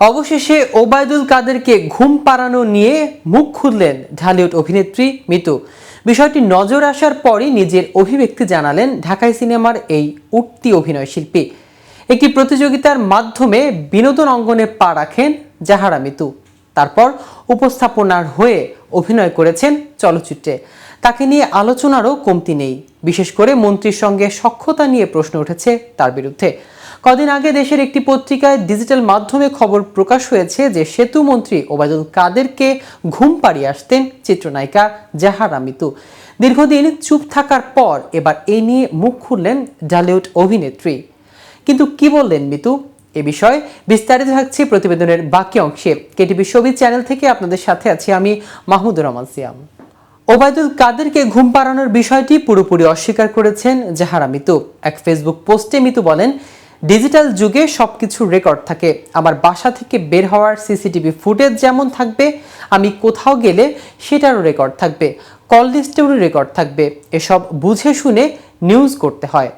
অবশেষে ওবায়দুল কাদেরকে ঘুম পাড়ানো নিয়ে মুখ খুললেন ঢালিউড অভিনেত্রী মিতু। বিষয়টি নজর আসার পরই নিজের অভিব্যক্তি জানালেন ঢাকাই সিনেমার এই উঠতি অভিনয় শিল্পী। একটি প্রতিযোগিতার মাধ্যমে বিনোদন অঙ্গনে পা রাখেন জাহারা মিতু। তারপর উপস্থাপনার হয়ে অভিনয় করেছেন চলচ্চিত্রে। তাকে নিয়ে আলোচনারও কমতি নেই। বিশেষ করে মন্ত্রীর সঙ্গে সখ্যতা নিয়ে প্রশ্ন উঠেছে তার বিরুদ্ধে। কদিন আগে দেশের একটি পত্রিকায় ডিজিটাল মাধ্যমে খবর প্রকাশ হয়েছে যে সেতু মন্ত্রী ওবায়দুল কাদেরকে ঘুম পাড়িয়ে আসতেন চিত্রনায়িকা জাহারা মিতু। দীর্ঘদিন চুপ থাকার পর এবার এ নিয়ে মুখ খুললেন ডালিউড অভিনেত্রী। কিন্তু কি বললেন মিতু? এ বিষয়ে বিস্তারিত থাকছে প্রতিবেদনের বাকি অংশে। কেটিভি ছবি চ্যানেল থেকে আপনাদের সাথে আছি আমি মাহমুদুর রহমান সিয়াম। ওবায়দুল কাদেরকে ঘুম পাড়ানোর বিষয়টি পুরোপুরি অস্বীকার করেছেন জাহারা মিতু। এক ফেসবুক পোস্টে মিতু বলেন ডিজিটাল যুগে সবকিছু রেকর্ড থাকে। আমার বাসা থেকে বের হওয়ার সিসিটিভি ফুটেজ যেমন থাকবে, আমি কোথাও গেলে সেটারও রেকর্ড থাকবে, কল লিস্টেরও রেকর্ড থাকবে। এসব বুঝে শুনে নিউজ করতে হয়।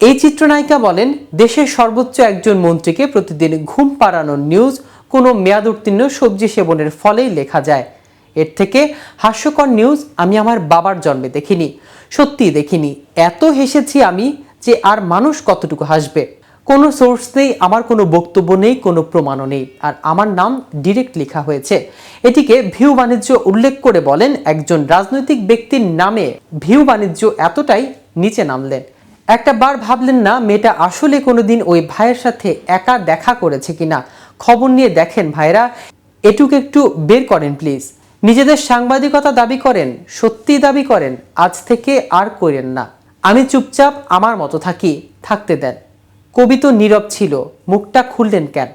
এই চিত্রনায়িকা বলেন, দেশের সর্বোচ্চ একজন মন্ত্রীকে প্রতিদিন ঘুম পাড়ানোর নিউজ কোনো মেয়াদ উত্তীর্ণ সবজি সেবনের ফলেই লেখা যায়। এর থেকে হাস্যকর নিউজ আমি আমার বাবার জন্মে দেখিনি। সত্যিই দেখিনি। এত হেসেছি আমি যে আর মানুষ কতটুকু হাসবে। কোনো সোর্স নেই, আমার কোনো বক্তব্য নেই, কোনো প্রমাণও নেই। আর আমার নাম ডিরেক্ট লেখা হয়েছে। এটিকে ভিউ বাণিজ্য উল্লেখ করে বলেন, একজন রাজনৈতিক ব্যক্তির নামে ভিউ বাণিজ্য এতটাই নিচে নামলেন। একটা বার ভাবলেন, না, মেয়েটা আসলে কোনোদিন ওই ভাইয়ের সাথে একা দেখা করেছে কিনা? খবর নিয়ে দেখেন ভাইরা এটুকু একটু বের করেন প্লিজ নিজেদের সাংবাদিকতা দাবি করেন সত্যি দাবি করেন, আজ থেকে আর করেন না। আমি চুপচাপ আমার মতো থাকি, থাকতে দেন। কবি তো নীরব ছিল, মুখটা খুললেন কেন?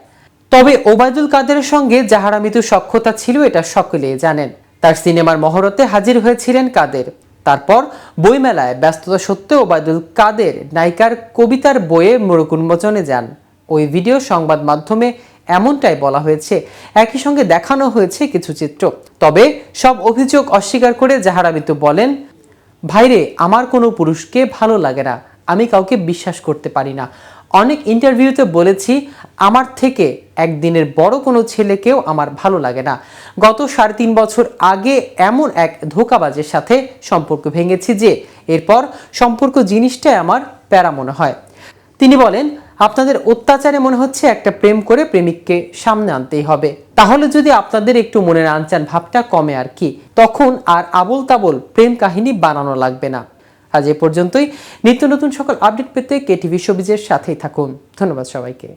তবে ওবায়দুল কাদেরের সঙ্গে যাহারা মৃত্যু সক্ষতা ছিল, এটা সকলেই জানেন। তার সিনেমার মহরতে হাজির হয়েছিলেন কাদের। তারপর বইমেলায় ব্যস্ততা সত্ত্বেও ওবায়দুল কাদের নায়িকার কবিতার বইয়ে মোড়ক উন্মোচনে যান। ওই ভিডিও সংবাদ মাধ্যমে এমনটাই বলা হয়েছে, একই সঙ্গে দেখানো হয়েছে কিছু চিত্র। তবে সব অভিযোগ অস্বীকার করে জাহারা মিতু বলেন, ভাইরে, আমার কোনো পুরুষকে ভালো লাগে না, আমি কাউকে বিশ্বাস করতে পারি না। অনেক ইন্টারভিউতে বলেছি, আমার থেকে একদিনের বড় কোনো ছেলেকেও আমার ভালো লাগে না। গত সাড়ে তিন বছর আগে এমন এক ধোকাবাজের সাথে সম্পর্ক ভেঙেছি যে, এরপর সম্পর্ক জিনিসটাই আমার প্যারা মনে হয়। তিনি বলেন, আপনাদের অত্যাচারে মনে হচ্ছে একটা প্রেম করে প্রেমিককে সামনে আনতেই হবে। তাহলে যদি আপনাদের একটু মনের আনচান ভাবটা কমে আর কি, তখন আর আবল তাবল প্রেম কাহিনী বানানো লাগবে না। আজ এ পর্যন্তই। নিত্য নতুন সকল আপডেট পেতে কেটিভি শোবিজের সাথেই থাকুন। ধন্যবাদ সবাইকে।